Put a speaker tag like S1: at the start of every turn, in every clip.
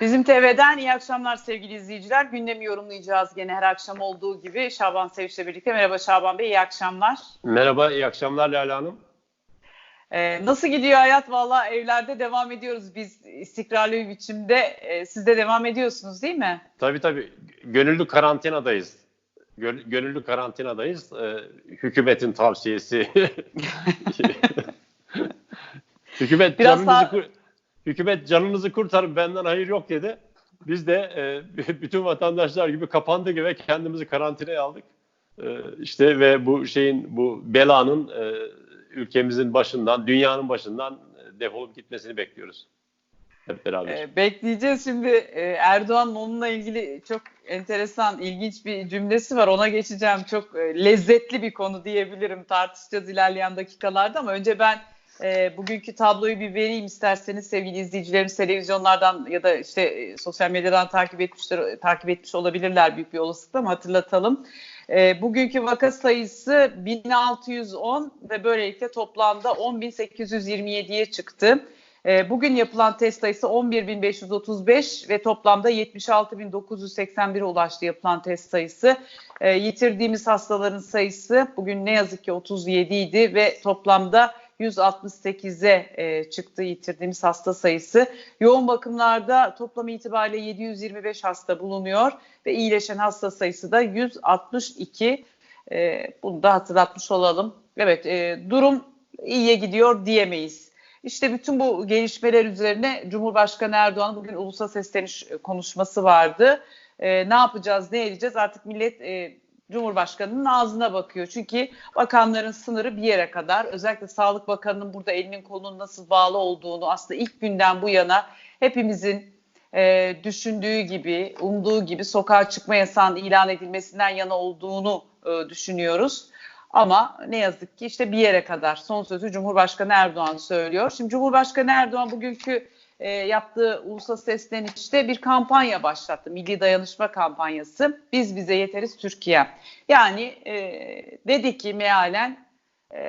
S1: Bizim TV'den iyi akşamlar sevgili izleyiciler. Gündemi yorumlayacağız gene her akşam olduğu gibi. Şaban Sevinç'le birlikte. Merhaba Şaban Bey, iyi akşamlar.
S2: Merhaba, iyi akşamlar Lala Hanım.
S1: Ee, nasıl gidiyor hayat? Valla evlerde devam ediyoruz biz istikrarlı bir biçimde. Ee, siz de devam ediyorsunuz değil mi?
S2: Tabii tabii. Gönüllü karantinadayız. Gönüllü karantinadayız. Ee, hükümetin tavsiyesi. hükümet Biraz canınızı daha... hükümet canınızı kurtarın benden hayır yok dedi. Biz de e, bütün vatandaşlar gibi kapandık ve kendimizi karantinaya aldık. E, işte ve bu şeyin bu belanın e, ülkemizin başından, dünyanın başından e, defolup gitmesini bekliyoruz. Hep beraber.
S1: Ee, bekleyeceğiz şimdi. Ee, Erdoğan'ın onunla ilgili çok enteresan, ilginç bir cümlesi var. Ona geçeceğim. Çok e, lezzetli bir konu diyebilirim. Tartışacağız ilerleyen dakikalarda ama önce ben e, bugünkü tabloyu bir vereyim isterseniz sevgili izleyicilerimiz televizyonlardan ya da işte e, sosyal medyadan takip etmişler takip etmiş olabilirler büyük bir olasılıkla ama hatırlatalım. E, bugünkü vaka sayısı 1610 ve böylelikle toplamda 10.827'ye çıktı. E, bugün yapılan test sayısı 11.535 ve toplamda 76.981'e ulaştı yapılan test sayısı. E, yitirdiğimiz hastaların sayısı bugün ne yazık ki 37 idi ve toplamda 168'e e, çıktı yitirdiğimiz hasta sayısı. Yoğun bakımlarda toplam itibariyle 725 hasta bulunuyor ve iyileşen hasta sayısı da 162. E, bunu da hatırlatmış olalım. Evet e, durum iyiye gidiyor diyemeyiz. İşte bütün bu gelişmeler üzerine Cumhurbaşkanı Erdoğan bugün ulusal sesleniş konuşması vardı. E, ne yapacağız, ne edeceğiz? Artık millet e, Cumhurbaşkanı'nın ağzına bakıyor. Çünkü bakanların sınırı bir yere kadar. Özellikle Sağlık Bakanı'nın burada elinin kolunun nasıl bağlı olduğunu aslında ilk günden bu yana hepimizin e, düşündüğü gibi, umduğu gibi sokağa çıkma yasağının ilan edilmesinden yana olduğunu e, düşünüyoruz. Ama ne yazık ki işte bir yere kadar son sözü Cumhurbaşkanı Erdoğan söylüyor. Şimdi Cumhurbaşkanı Erdoğan bugünkü e, yaptığı ulusal seslenişte bir kampanya başlattı. Milli Dayanışma Kampanyası. Biz bize yeteriz Türkiye. Yani e, dedi ki mealen e,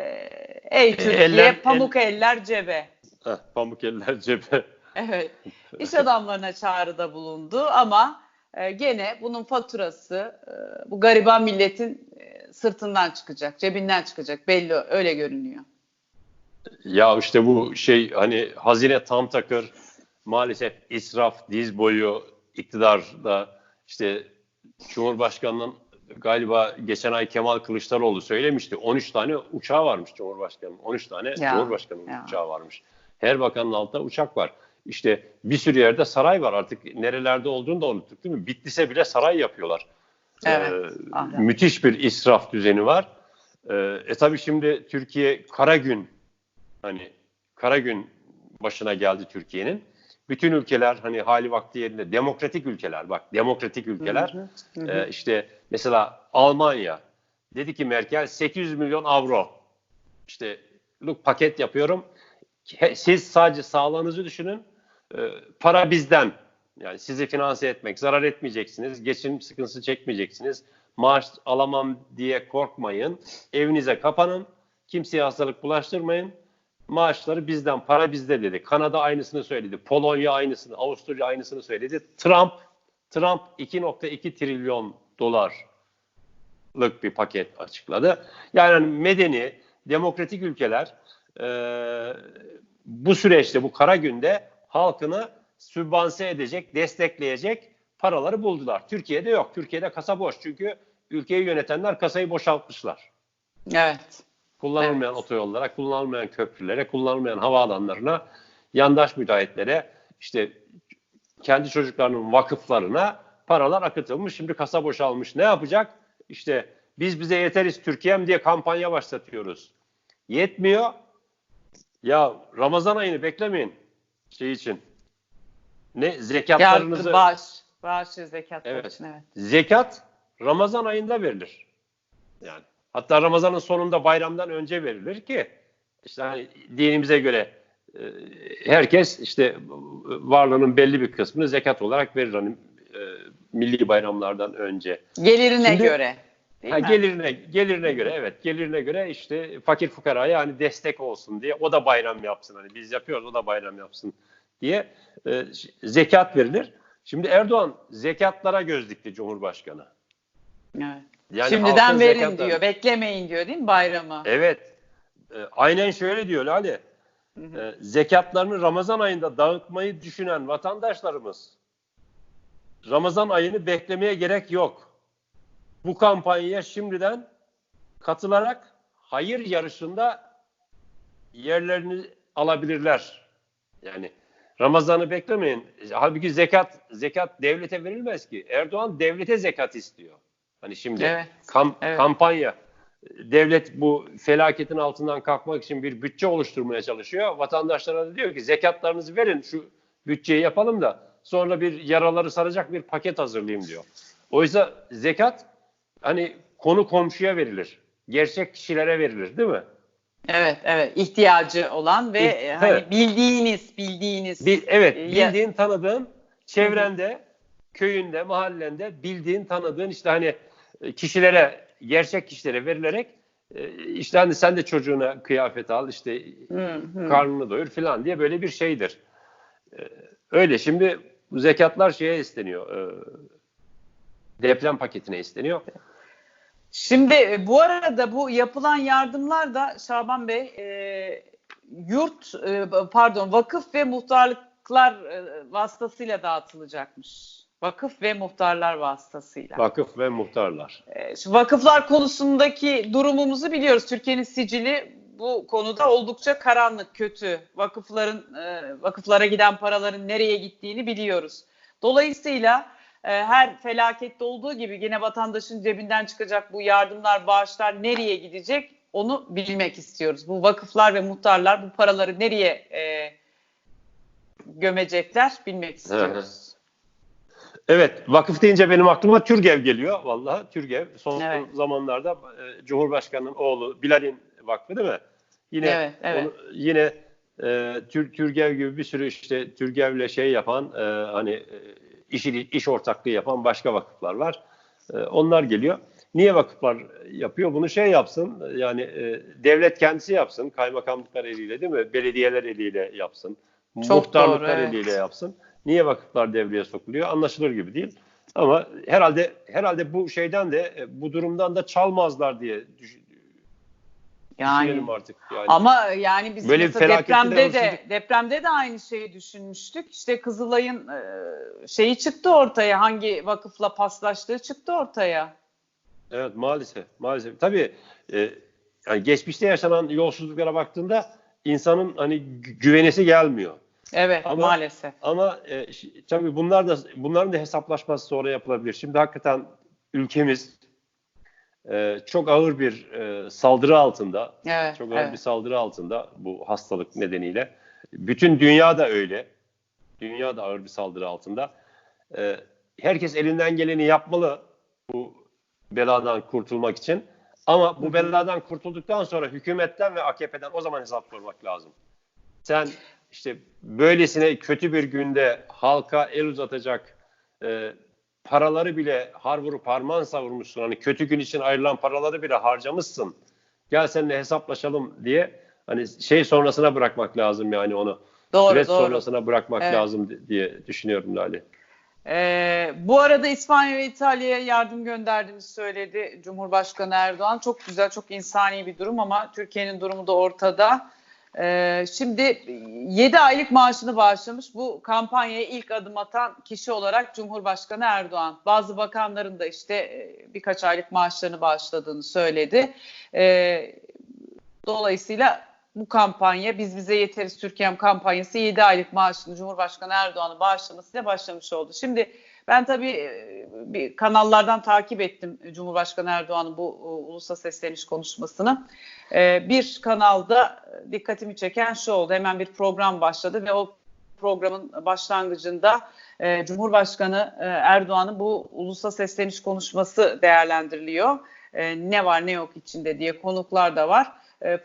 S1: ey Türkiye eller, pamuk el, eller cebe.
S2: Heh, pamuk eller cebe.
S1: Evet. İş adamlarına çağrıda bulundu ama e, gene bunun faturası e, bu gariban milletin e, sırtından çıkacak, cebinden çıkacak belli öyle görünüyor.
S2: Ya işte bu şey hani hazine tam takır maalesef israf diz boyu iktidarda işte Cumhurbaşkanı'nın galiba geçen ay Kemal Kılıçdaroğlu söylemişti. 13 tane uçağı varmış Cumhurbaşkanı'nın. 13 tane ya, Cumhurbaşkanı'nın ya. uçağı varmış. Her bakanın altında uçak var. İşte bir sürü yerde saray var artık nerelerde olduğunu da unuttuk değil mi? Bitlis'e bile saray yapıyorlar. Evet. Ee, müthiş bir israf düzeni var. Ee, e tabii şimdi Türkiye kara gün hani kara gün başına geldi Türkiye'nin. Bütün ülkeler hani hali vakti yerinde demokratik ülkeler bak demokratik ülkeler. Hı hı, hı. E, işte mesela Almanya dedi ki Merkel 800 milyon avro. İşte paket yapıyorum. Siz sadece sağlığınızı düşünün. E, para bizden. Yani sizi finanse etmek zarar etmeyeceksiniz. Geçim sıkıntısı çekmeyeceksiniz. Maaş alamam diye korkmayın. Evinize kapanın. Kimseye hastalık bulaştırmayın maaşları bizden, para bizde dedi. Kanada aynısını söyledi. Polonya aynısını, Avusturya aynısını söyledi. Trump Trump 2.2 trilyon dolarlık bir paket açıkladı. Yani hani medeni, demokratik ülkeler e, bu süreçte, bu kara günde halkını sübvanse edecek, destekleyecek paraları buldular. Türkiye'de yok. Türkiye'de kasa boş. Çünkü ülkeyi yönetenler kasayı boşaltmışlar.
S1: Evet
S2: kullanılmayan evet. otoyollara, kullanılmayan köprülere, kullanılmayan havaalanlarına, yandaş müteahhitlere, işte kendi çocuklarının vakıflarına paralar akıtılmış. Şimdi kasa boşalmış. Ne yapacak? İşte biz bize yeteriz Türkiye'm diye kampanya başlatıyoruz. Yetmiyor. Ya Ramazan ayını beklemeyin şey için. Ne zekatlarınızı...
S1: Ya, bağış. Bağış zekatlar evet. için evet.
S2: Zekat Ramazan ayında verilir. Yani Hatta Ramazan'ın sonunda bayramdan önce verilir ki işte hani dinimize göre e, herkes işte varlığının belli bir kısmını zekat olarak verir hani e, milli bayramlardan önce.
S1: Gelirine Şimdi, göre.
S2: ha, gelirine gelirine göre evet gelirine göre işte fakir fukaraya hani destek olsun diye o da bayram yapsın hani biz yapıyoruz o da bayram yapsın diye e, zekat verilir. Şimdi Erdoğan zekatlara göz dikti Cumhurbaşkanı.
S1: Evet. Yani Şimdiden verin zekatları... diyor, beklemeyin diyor değil mi bayramı?
S2: Evet. E, aynen şöyle diyor Lale. E, zekatlarını Ramazan ayında dağıtmayı düşünen vatandaşlarımız Ramazan ayını beklemeye gerek yok. Bu kampanyaya şimdiden katılarak hayır yarışında yerlerini alabilirler. Yani Ramazan'ı beklemeyin. Halbuki zekat zekat devlete verilmez ki. Erdoğan devlete zekat istiyor. Hani şimdi evet, kam, evet. kampanya devlet bu felaketin altından kalkmak için bir bütçe oluşturmaya çalışıyor. Vatandaşlara da diyor ki zekatlarınızı verin şu bütçeyi yapalım da sonra bir yaraları saracak bir paket hazırlayayım diyor. Oysa zekat hani konu komşuya verilir. Gerçek kişilere verilir değil mi?
S1: Evet, evet. ihtiyacı olan ve İh, hani evet. bildiğiniz, bildiğiniz.
S2: Bil, evet, bildiğin, tanıdığın, çevrende, köyünde, mahallende bildiğin, tanıdığın işte hani e, kişilere, gerçek kişilere verilerek e, işte hani sen de çocuğuna kıyafet al, işte karnını doyur falan diye böyle bir şeydir. E, öyle şimdi bu zekatlar şeye isteniyor. Deprem paketine isteniyor.
S1: Şimdi e, bu arada bu yapılan yardımlar da Şaban Bey e, yurt e, pardon vakıf ve muhtarlıklar e, vasıtasıyla dağıtılacakmış. Vakıf ve muhtarlar vasıtasıyla.
S2: Vakıf ve muhtarlar.
S1: E, şu vakıflar konusundaki durumumuzu biliyoruz. Türkiye'nin sicili bu konuda oldukça karanlık, kötü. Vakıfların e, vakıflara giden paraların nereye gittiğini biliyoruz. Dolayısıyla ee, her felakette olduğu gibi yine vatandaşın cebinden çıkacak bu yardımlar, bağışlar nereye gidecek onu bilmek istiyoruz. Bu vakıflar ve muhtarlar bu paraları nereye e, gömecekler bilmek istiyoruz.
S2: Evet, vakıf deyince benim aklıma Türgev geliyor. Vallahi Türgev son evet. zamanlarda e, Cumhurbaşkanı'nın oğlu Bilal'in vakfı değil mi? Yine evet, evet. Onu, yine e, Tür, Türgev gibi bir sürü işte Türgev'le şey yapan e, hani e, iş, iş ortaklığı yapan başka vakıflar var. E, onlar geliyor. Niye vakıflar yapıyor? Bunu şey yapsın, yani e, devlet kendisi yapsın, kaymakamlıklar eliyle değil mi? Belediyeler eliyle yapsın, Çok muhtarlıklar doğru, evet. eliyle yapsın. Niye vakıflar devreye sokuluyor? Anlaşılır gibi değil. Ama herhalde herhalde bu şeyden de e, bu durumdan da çalmazlar diye düş,
S1: yani artık. Yani. Ama yani biz Böyle depremde de, de depremde de aynı şeyi düşünmüştük. İşte Kızılay'ın e, şeyi çıktı ortaya. Hangi vakıfla paslaştığı çıktı ortaya.
S2: Evet maalesef. Maalesef. Tabii e, yani geçmişte yaşanan yolsuzluklara baktığında insanın hani güvenesi gelmiyor.
S1: Evet ama, maalesef.
S2: Ama e, tabii bunlar da bunların da hesaplaşması sonra yapılabilir. Şimdi hakikaten ülkemiz e, çok ağır bir e, saldırı altında. Evet, çok ağır evet. bir saldırı altında bu hastalık nedeniyle. Bütün dünya da öyle. Dünya da ağır bir saldırı altında. E, herkes elinden geleni yapmalı bu beladan kurtulmak için. Ama bu beladan kurtulduktan sonra hükümetten ve AKP'den o zaman hesap sormak lazım. Sen işte böylesine kötü bir günde halka el uzatacak e, paraları bile har vurup harman savurmuşsun. Hani kötü gün için ayrılan paraları bile harcamışsın. Gel seninle hesaplaşalım diye hani şey sonrasına bırakmak lazım yani onu. Doğru, Süreç doğru. sonrasına bırakmak evet. lazım diye düşünüyorum Lale.
S1: Ee, bu arada İspanya ve İtalya'ya yardım gönderdiğini söyledi Cumhurbaşkanı Erdoğan. Çok güzel, çok insani bir durum ama Türkiye'nin durumu da ortada. Ee, şimdi 7 aylık maaşını bağışlamış. Bu kampanyaya ilk adım atan kişi olarak Cumhurbaşkanı Erdoğan. Bazı bakanların da işte e, birkaç aylık maaşlarını bağışladığını söyledi. Ee, dolayısıyla bu kampanya Biz Bize Yeteriz Türkiye'm kampanyası 7 aylık maaşını Cumhurbaşkanı Erdoğan'ın bağışlamasıyla başlamış oldu. Şimdi ben tabii e, bir kanallardan takip ettim Cumhurbaşkanı Erdoğan'ın bu e, ulusa sesleniş konuşmasını. E, bir kanalda dikkatimi çeken şu oldu. Hemen bir program başladı ve o programın başlangıcında Cumhurbaşkanı Erdoğan'ın bu ulusa sesleniş konuşması değerlendiriliyor. Ne var ne yok içinde diye konuklar da var.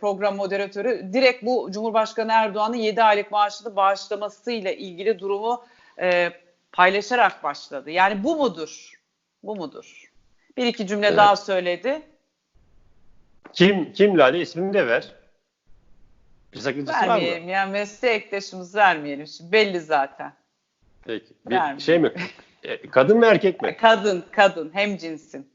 S1: Program moderatörü direkt bu Cumhurbaşkanı Erdoğan'ın 7 aylık maaşını bağışlamasıyla ilgili durumu paylaşarak başladı. Yani bu mudur? Bu mudur? Bir iki cümle evet. daha söyledi.
S2: Kim kim Lale ismini de ver. Bir sakıncası var mı?
S1: Vermeyelim ya meslektaşımız vermeyelim. Şimdi belli zaten.
S2: Peki. Bir
S1: Vermeyelim.
S2: şey mi? E, Kadın mı erkek mi?
S1: Kadın, kadın, hem cinsin.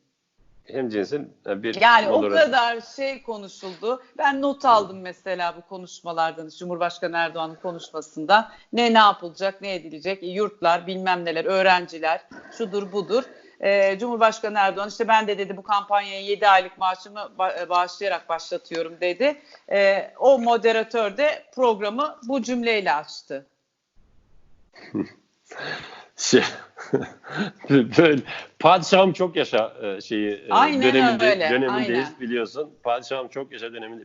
S2: Hem cinsin e, bir
S1: Yani o kadar şey konuşuldu. Ben not aldım mesela bu konuşmalardan, Cumhurbaşkanı Erdoğan'ın konuşmasından. Ne ne yapılacak, ne edilecek, e, yurtlar, bilmem neler, öğrenciler, şudur budur. Ee, Cumhurbaşkanı Erdoğan işte ben de dedi bu kampanyaya 7 aylık maaşımı e, bağışlayarak başlatıyorum dedi. Ee, o moderatör de programı bu cümleyle açtı.
S2: Şey, böyle, padişahım çok yaşa e, şeyi e,
S1: Aynen
S2: döneminde,
S1: öyle,
S2: dönemindeyiz
S1: aynen.
S2: biliyorsun. Padişahım çok yaşa döneminde.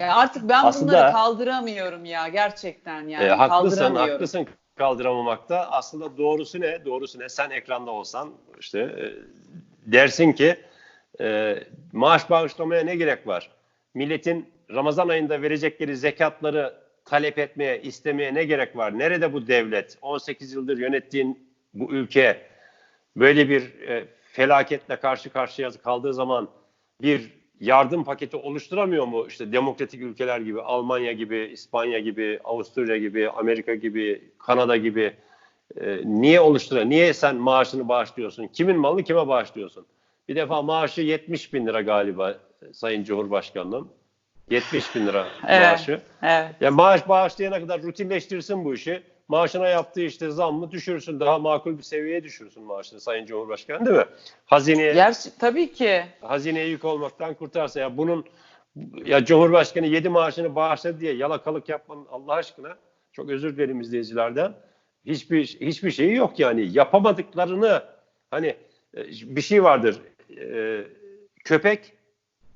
S1: Ya artık ben
S2: Aslında-
S1: bunları kaldıramıyorum ya gerçekten yani
S2: E, haklısın, haklısın kaldıramamakta. Aslında doğrusu ne? Doğrusu ne? Sen ekranda olsan işte e, dersin ki e, maaş bağışlamaya ne gerek var? Milletin Ramazan ayında verecekleri zekatları talep etmeye, istemeye ne gerek var? Nerede bu devlet? 18 yıldır yönettiğin bu ülke böyle bir e, felaketle karşı karşıya kaldığı zaman bir yardım paketi oluşturamıyor mu? İşte demokratik ülkeler gibi, Almanya gibi, İspanya gibi, Avusturya gibi, Amerika gibi, Kanada gibi e, niye oluşturuyor? Niye sen maaşını bağışlıyorsun? Kimin malını kime bağışlıyorsun? Bir defa maaşı 70 bin lira galiba e, Sayın Cumhurbaşkanım. 70 bin lira
S1: Evet.
S2: maaşı.
S1: Evet.
S2: Ya maaş bağışlayana kadar rutinleştirsin bu işi. Maaşına yaptığı işte zammı düşürsün. Daha makul bir seviyeye düşürsün maaşını Sayın Cumhurbaşkanı değil mi? Hazineye,
S1: Gerçi, tabii ki.
S2: hazineye yük olmaktan kurtarsa ya bunun ya Cumhurbaşkanı yedi maaşını bağışladı diye yalakalık yapmanın Allah aşkına çok özür dilerim izleyicilerden. Hiçbir hiçbir şeyi yok yani. Yapamadıklarını hani e, bir şey vardır. E, köpek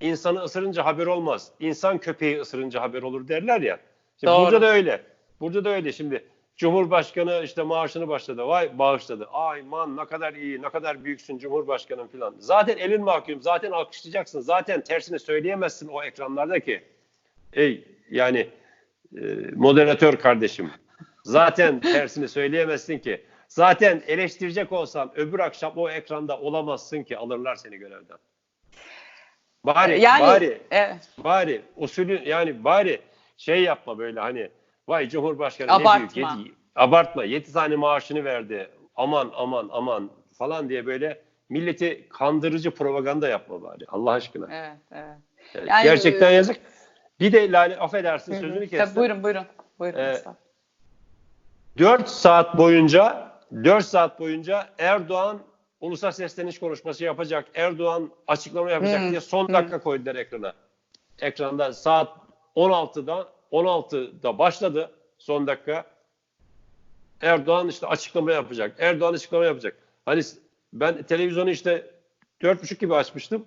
S2: insanı ısırınca haber olmaz. İnsan köpeği ısırınca haber olur derler ya. Şimdi
S1: Doğru.
S2: burada da öyle. Burada da öyle. Şimdi Cumhurbaşkanı işte maaşını başladı. Vay bağışladı. Ay man ne kadar iyi, ne kadar büyüksün Cumhurbaşkanım falan. Zaten elin mahkum. Zaten alkışlayacaksın. Zaten tersini söyleyemezsin o ekranlarda ki. Ey yani e, moderatör kardeşim. Zaten tersini söyleyemezsin ki. Zaten eleştirecek olsan öbür akşam o ekranda olamazsın ki alırlar seni görevden. Bari,
S1: yani
S2: bari,
S1: evet.
S2: bari usulü yani bari şey yapma böyle hani vay Cumhurbaşkanı
S1: Abartma.
S2: ne büyük yedi, abartma yedi tane maaşını verdi aman aman aman falan diye böyle milleti kandırıcı propaganda yapma bari Allah aşkına.
S1: evet, evet.
S2: Yani
S1: Yani-
S2: Gerçekten yazık. Bir de Lale affedersin
S1: Hı
S2: sözünü
S1: Tabii,
S2: kestim.
S1: buyurun buyurun. Buyurun.
S2: Ee,
S1: Mustafa.
S2: 4 saat boyunca 4 saat boyunca Erdoğan ulusal sesleniş konuşması yapacak. Erdoğan açıklama yapacak
S1: Hı,
S2: diye son dakika koydular ekrana. Ekranda saat 16'da 16'da başladı son dakika. Erdoğan işte açıklama yapacak. Erdoğan açıklama yapacak. Hani ben televizyonu işte 4.30 gibi açmıştım.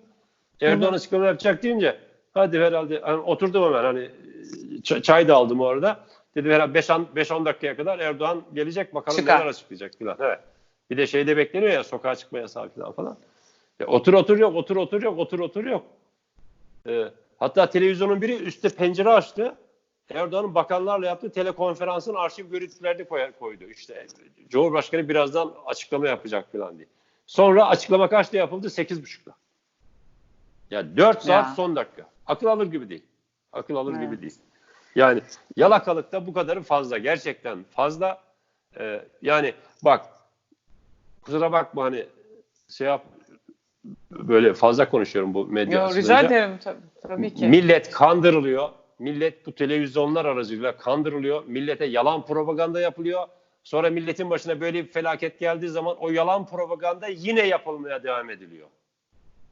S2: Erdoğan
S1: hı.
S2: açıklama yapacak deyince hadi herhalde hani oturdum hemen hani ç- çay da aldım orada. Dedim herhalde 5-10 dakikaya kadar Erdoğan gelecek bakalım
S1: Çıkar.
S2: neler açıklayacak falan. Evet. Bir de şeyde bekleniyor ya sokağa çıkma yasağı falan falan. Ya otur otur yok, otur otur yok, otur otur yok. Ee, hatta televizyonun biri üstte pencere açtı. Erdoğan'ın bakanlarla yaptığı telekonferansın arşiv görüntülerini koy- koydu. İşte Cumhurbaşkanı birazdan açıklama yapacak falan diye. Sonra açıklama kaçta yapıldı? 8.30'da. Ya 4 saat
S1: Ya.
S2: son dakika. Akıl alır gibi değil. Akıl alır
S1: Evet.
S2: gibi değil. Yani yalakalıkta bu kadarı fazla. Gerçekten fazla. Ee, yani bak kusura bakma hani şey yap böyle fazla konuşuyorum bu medya
S1: Yo, rica ederim tabii, tabii ki.
S2: Millet kandırılıyor. Millet bu televizyonlar aracılığıyla kandırılıyor. Millete yalan propaganda yapılıyor. Sonra milletin başına böyle bir felaket geldiği zaman o yalan propaganda yine yapılmaya devam ediliyor.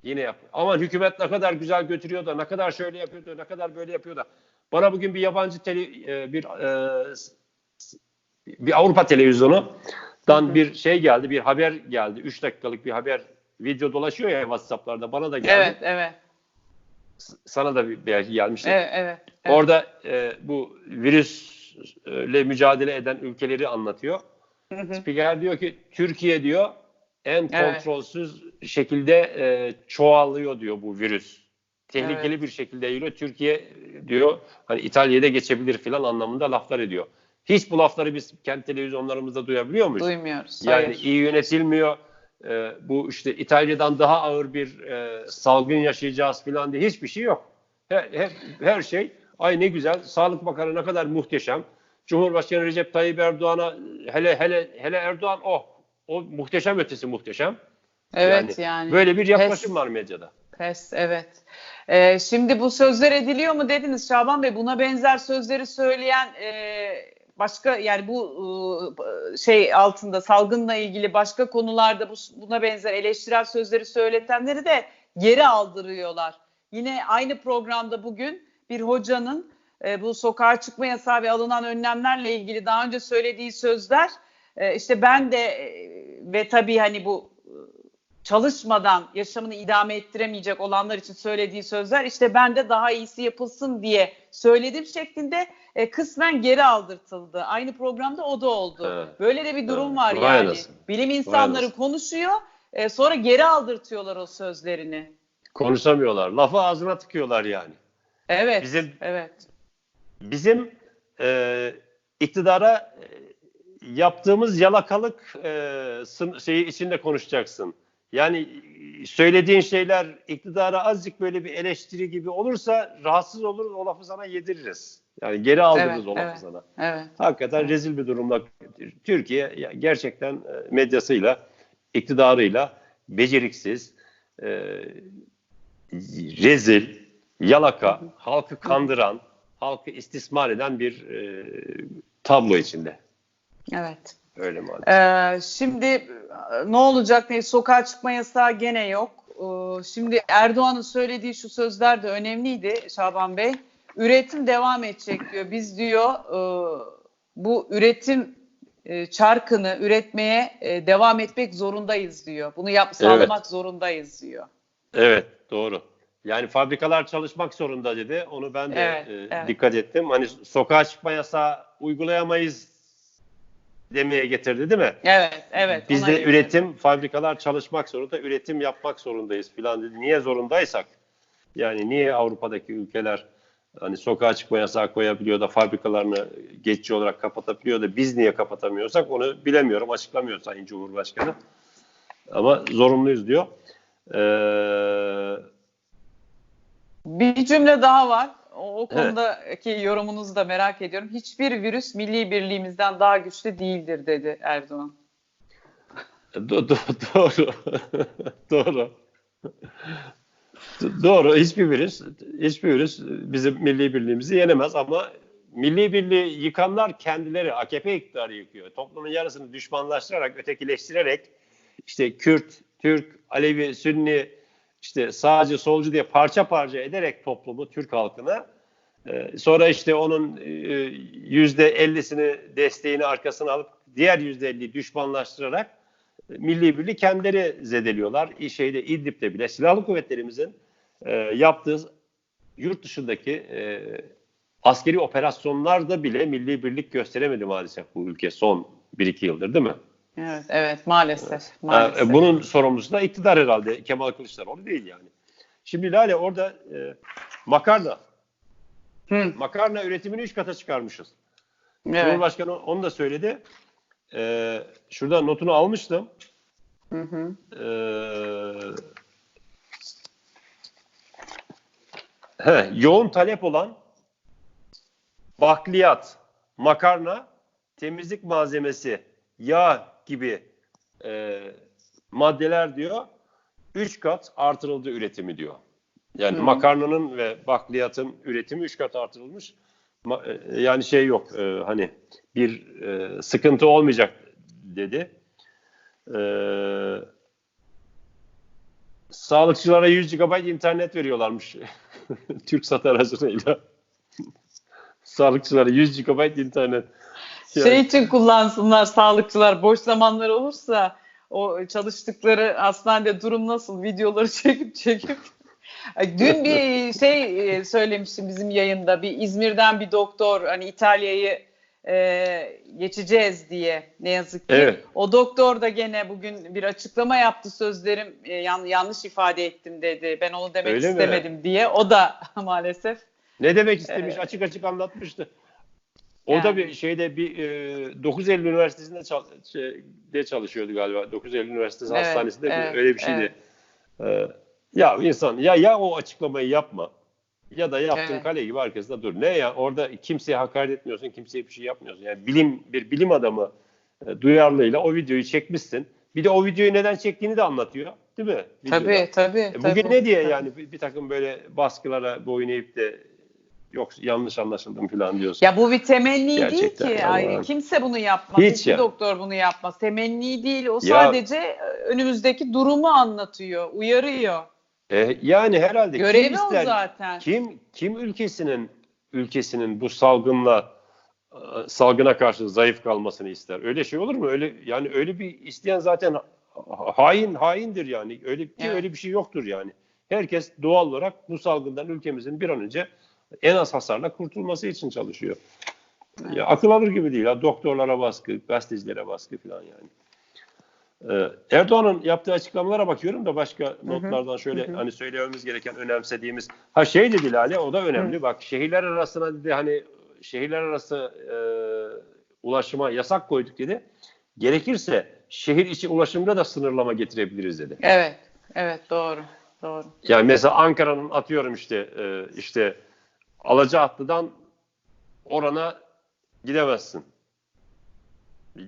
S2: Yine yap. Aman hükümet ne kadar güzel götürüyor da ne kadar şöyle yapıyor da ne kadar böyle yapıyor da. Bana bugün bir yabancı tele, e, bir e, bir Avrupa televizyonundan bir şey geldi, bir haber geldi. 3 dakikalık bir haber video dolaşıyor ya WhatsApp'larda. Bana da geldi.
S1: Evet, evet.
S2: Sana da bir- belki gelmiştir.
S1: Evet, evet. evet.
S2: Orada e, bu virüsle mücadele eden ülkeleri anlatıyor.
S1: Hı hı.
S2: Spiker diyor ki Türkiye diyor en
S1: Evet.
S2: kontrolsüz şekilde e, çoğalıyor diyor bu virüs. Tehlikeli
S1: Evet.
S2: bir şekilde yürüyor. Türkiye diyor hani İtalya'da geçebilir filan anlamında laflar ediyor. Hiç bu lafları biz kendi televizyonlarımızda duyabiliyor muyuz?
S1: Duymuyoruz.
S2: Yani
S1: hayır.
S2: iyi yönetilmiyor. Ee, bu işte İtalya'dan daha ağır bir e, salgın yaşayacağız falan diye hiçbir şey yok. Her, her, her şey Ay ne güzel. Sağlık Bakanı ne kadar muhteşem. Cumhurbaşkanı Recep Tayyip Erdoğan'a hele hele hele Erdoğan oh o muhteşem ötesi muhteşem.
S1: Evet yani. yani
S2: böyle bir yaklaşım pes, var medyada.
S1: Pes evet. Ee, şimdi bu sözler ediliyor mu dediniz Şaban Bey? Buna benzer sözleri söyleyen e, başka yani bu e, şey altında salgınla ilgili başka konularda bu, buna benzer eleştirel sözleri söyletenleri de geri aldırıyorlar. Yine aynı programda bugün bir hocanın e, bu sokağa çıkma yasağı ve alınan önlemlerle ilgili daha önce söylediği sözler e, işte ben de ve tabii hani bu çalışmadan yaşamını idame ettiremeyecek olanlar için söylediği sözler işte ben de daha iyisi yapılsın diye söyledim şeklinde e, kısmen geri aldırtıldı. Aynı programda o da oldu. Evet. Böyle de bir durum evet. var Vay yani. Nasıl? Bilim insanları konuşuyor e, sonra geri aldırtıyorlar o sözlerini.
S2: Konuşamıyorlar. Lafı ağzına tıkıyorlar yani.
S1: Evet. Bizim evet.
S2: Bizim e, iktidara e, yaptığımız yalakalık e, şeyi içinde konuşacaksın. Yani söylediğin şeyler iktidara azıcık böyle bir eleştiri gibi olursa rahatsız oluruz o lafı sana yediririz. Yani geri aldırırız evet, o lafı
S1: evet,
S2: sana.
S1: Evet.
S2: Hakikaten evet. rezil bir durumda. Türkiye gerçekten e, medyasıyla, iktidarıyla beceriksiz, e, rezil, yalaka, halkı kandıran, halkı istismar eden bir e, tablo içinde.
S1: Evet.
S2: Öyle maalesef.
S1: Ee, şimdi ne olacak? Ne, sokağa çıkma yasağı gene yok. Ee, şimdi Erdoğan'ın söylediği şu sözler de önemliydi Şaban Bey. Üretim devam edecek diyor. Biz diyor e, bu üretim e, çarkını üretmeye e, devam etmek zorundayız diyor. Bunu yap sağlamak evet. zorundayız diyor.
S2: Evet, doğru. Yani fabrikalar çalışmak zorunda dedi. Onu ben de evet, e, evet. dikkat ettim. Hani sokağa çıkma yasağı uygulayamayız demeye getirdi değil mi?
S1: Evet, evet.
S2: Bizde üretim, fabrikalar çalışmak zorunda, üretim yapmak zorundayız filan dedi. Niye zorundaysak? Yani niye Avrupa'daki ülkeler hani sokağa çıkma yasağı koyabiliyor da fabrikalarını geçici olarak kapatabiliyor da biz niye kapatamıyorsak onu bilemiyorum. Açıklamıyor Sayın Cumhurbaşkanı. Ama zorunluyuz diyor. Ee,
S1: bir cümle daha var. O, o konudaki evet. yorumunuzu da merak ediyorum. Hiçbir virüs milli birliğimizden daha güçlü değildir dedi Erdoğan.
S2: Do, do, doğru. doğru. Doğru. Hiçbir virüs, hiçbir virüs bizim milli birliğimizi yenemez ama milli birliği yıkanlar kendileri AKP iktidarı yıkıyor. Toplumun yarısını düşmanlaştırarak, ötekileştirerek işte Kürt, Türk, Alevi, Sünni, işte sağcı solcu diye parça parça ederek toplumu Türk halkına e, sonra işte onun e, yüzde ellisini desteğini arkasına alıp diğer yüzde elli düşmanlaştırarak milli birliği kendileri zedeliyorlar. Şeyde İdlib'de bile silahlı kuvvetlerimizin yaptığı yurt dışındaki askeri operasyonlarda bile milli birlik gösteremedi maalesef bu ülke son 1-2 yıldır değil mi?
S1: Evet, evet maalesef. maalesef.
S2: Bunun sorumlusu da iktidar herhalde. Kemal Kılıçdaroğlu değil yani. Şimdi Lale orada e, makarna. Hı. Makarna üretimini üç kata çıkarmışız. Evet. Cumhurbaşkanı onu da söyledi. E, şurada notunu almıştım. Hı hı. E, he, yoğun talep olan bakliyat, makarna, temizlik malzemesi, yağ gibi e, maddeler diyor 3 kat artırıldı üretimi diyor. Yani hmm. makarnanın ve bakliyatın üretimi 3 kat artırılmış. E, yani şey yok e, hani bir e, sıkıntı olmayacak dedi. E, sağlıkçılara 100 GB internet veriyorlarmış Türk sat aracılığıyla. sağlıkçılara 100 GB internet.
S1: Yani. Şey için kullansınlar sağlıkçılar boş zamanları olursa o çalıştıkları hastanede durum nasıl videoları çekip çekip Dün bir şey e, söylemiştim bizim yayında bir İzmir'den bir doktor hani İtalya'yı e, geçeceğiz diye ne yazık ki. Evet. O doktor da gene bugün bir açıklama yaptı sözlerim e, yan, yanlış ifade ettim dedi. Ben onu demek Öyle istemedim mi? diye. O da maalesef.
S2: Ne demek istemiş? Evet. Açık açık anlatmıştı. O yani. da bir şeyde bir e, 9 Eylül Üniversitesi'nde çal, şey, çalışıyordu galiba. 9 Eylül Üniversitesi evet, Hastanesi'nde evet, öyle bir şeydi. Evet. E, ya insan ya ya o açıklamayı yapma Ya da yaptığın
S1: Evet.
S2: kale gibi arkasında dur. Ne ya orada kimseye hakaret etmiyorsun, kimseye bir şey yapmıyorsun. Yani bilim bir bilim adamı e, duyarlılığıyla o videoyu çekmişsin. Bir de o videoyu neden çektiğini de anlatıyor. Değil mi? Videoda.
S1: Tabii tabii.
S2: E, Bugün
S1: tabii.
S2: ne diye
S1: Tabii.
S2: yani bir, bir takım böyle baskılara boyun eğip de yok yanlış anlaşıldım falan diyorsun.
S1: Ya bu bir temenni değil
S2: Gerçekten
S1: ki.
S2: ama-
S1: Ay, kimse bunu yapmaz.
S2: Hiç
S1: Hiçbir
S2: ya.
S1: doktor bunu yapmaz. Temenni değil. O
S2: Ya-
S1: sadece e, önümüzdeki durumu anlatıyor, uyarıyor.
S2: E, yani herhalde kim
S1: Görevi o
S2: ister,
S1: zaten.
S2: Kim kim ülkesinin ülkesinin bu salgınla e, salgına karşı zayıf kalmasını ister? Öyle şey olur mu? Öyle yani öyle bir isteyen zaten ha- hain haindir yani. Öyle ki
S1: Evet.
S2: öyle bir şey yoktur yani. Herkes doğal olarak bu salgından ülkemizin bir an önce en az hasarla kurtulması için çalışıyor. Ya akıl alır gibi değil. Ha. Doktorlara baskı, gazetecilere baskı falan yani. Ee, Erdoğan'ın yaptığı açıklamalara bakıyorum da başka notlardan şöyle hani söylememiz gereken önemsediğimiz ha şey dedi Lale o da önemli bak şehirler arasına dedi hani şehirler arası e, ulaşıma yasak koyduk dedi. Gerekirse şehir içi ulaşımda da sınırlama getirebiliriz dedi.
S1: Evet. Evet doğru. Doğru.
S2: Yani mesela Ankara'nın atıyorum işte e, işte Alacaatlı'dan orana gidemezsin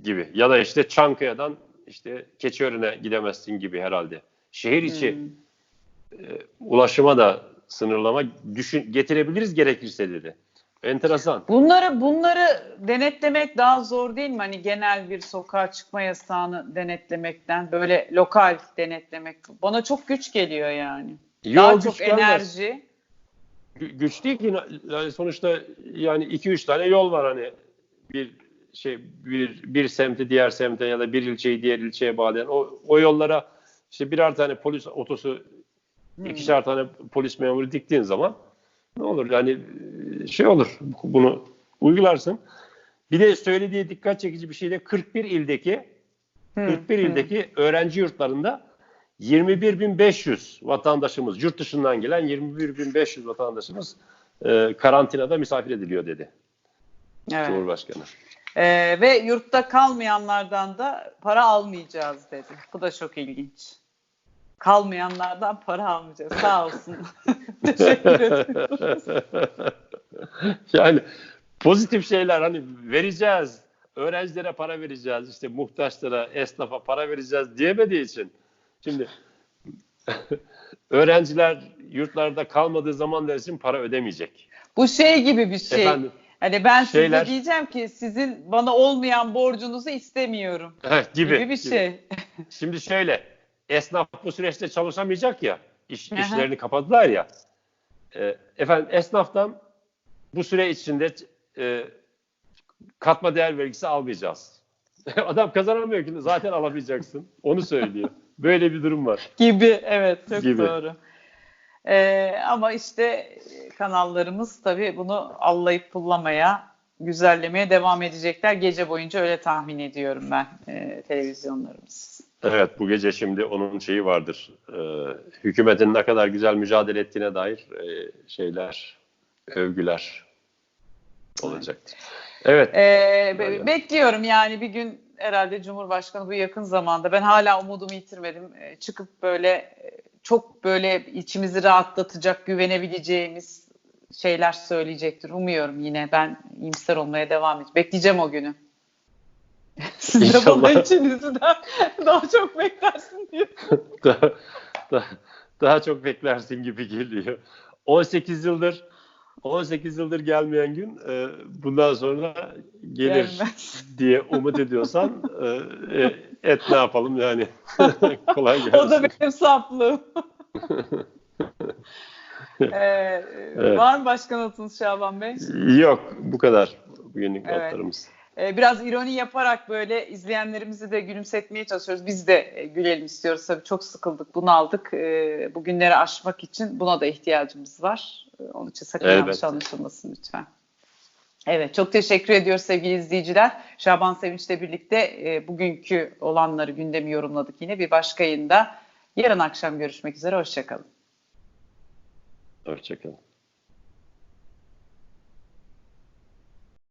S2: gibi ya da işte Çankaya'dan işte Keçiören'e gidemezsin gibi herhalde. Şehir içi
S1: Hmm.
S2: e, ulaşıma da sınırlama düşün getirebiliriz gerekirse dedi. Enteresan.
S1: Bunları bunları denetlemek daha zor değil mi? Hani genel bir sokağa çıkma yasağını denetlemekten böyle lokal denetlemek bana çok güç geliyor yani. daha
S2: Yol
S1: çok
S2: gelmez.
S1: enerji.
S2: Gü- güç değil ki sonuçta yani iki üç tane yol var hani bir şey bir bir semti diğer semte ya da bir ilçeyi diğer ilçeye bağlayan o, o yollara işte birer tane polis otosu ikişer tane polis memuru diktiğin zaman ne olur yani e, şey olur bunu uygularsın. Bir de söylediği dikkat çekici bir şey de 41 ildeki 41 ildeki öğrenci yurtlarında 21.500 vatandaşımız, yurt dışından gelen 21.500 vatandaşımız e, karantinada misafir ediliyor dedi
S1: Evet.
S2: Cumhurbaşkanı.
S1: Ee, ve yurtta kalmayanlardan da para almayacağız dedi. Bu da çok ilginç. Kalmayanlardan para almayacağız. Sağ olsun. Teşekkür ederim.
S2: yani pozitif şeyler hani vereceğiz, öğrencilere para vereceğiz, işte muhtaçlara, esnafa para vereceğiz diyemediği için. Şimdi öğrenciler yurtlarda kalmadığı zamanlar için para ödemeyecek.
S1: Bu şey gibi bir şey.
S2: Efendim?
S1: Hani ben
S2: Şeyler-
S1: size diyeceğim ki sizin bana olmayan borcunuzu istemiyorum.
S2: Evet, gibi.
S1: Gibi bir
S2: gibi.
S1: şey.
S2: Şimdi şöyle, esnaf bu süreçte çalışamayacak ya, iş,
S1: Aha.
S2: işlerini kapadılar ya. E, efendim esnaftan bu süre içinde e, katma değer vergisi almayacağız. Adam kazanamıyor ki zaten alamayacaksın. Onu söylüyor. Böyle bir durum var.
S1: Gibi evet çok
S2: Gibi.
S1: doğru. Ee, ama işte kanallarımız tabii bunu allayıp pullamaya, güzellemeye devam edecekler. Gece boyunca öyle tahmin ediyorum ben e, televizyonlarımız.
S2: Evet bu gece şimdi onun şeyi vardır. E, hükümetin ne kadar güzel mücadele ettiğine dair e, şeyler, övgüler olacaktır. Evet.
S1: Ee, be- bekliyorum yani bir gün herhalde Cumhurbaşkanı bu yakın zamanda ben hala umudumu yitirmedim. Ee, çıkıp böyle e, çok böyle içimizi rahatlatacak, güvenebileceğimiz şeyler söyleyecektir. Umuyorum yine ben iyimser olmaya devam edeceğim. Bekleyeceğim o günü. Siz de bana içinizden daha çok beklersin diyor.
S2: daha, daha, daha çok beklersin gibi geliyor. 18 yıldır 18 yıldır gelmeyen gün e, bundan sonra gelir
S1: Gelmez.
S2: diye umut ediyorsan e, e, et ne yapalım yani. Kolay gelsin.
S1: O da benim saplığım. ee, Var mı başka notunuz Şaban Bey?
S2: Yok bu kadar bugünlük
S1: Evet.
S2: notlarımız.
S1: Ee, biraz ironi yaparak böyle izleyenlerimizi de gülümsetmeye çalışıyoruz. Biz de e, gülelim istiyoruz tabii. Çok sıkıldık, bunaldık. Ee, bu günleri aşmak için buna da ihtiyacımız var. Ee, Onun için sakın
S2: Elbette.
S1: yanlış anlaşılmasın lütfen. Evet, çok teşekkür ediyoruz sevgili izleyiciler. Şaban Sevinç'le birlikte e, bugünkü olanları gündemi yorumladık yine bir başka yayında. Yarın akşam görüşmek üzere, hoşçakalın.
S2: Hoşçakalın.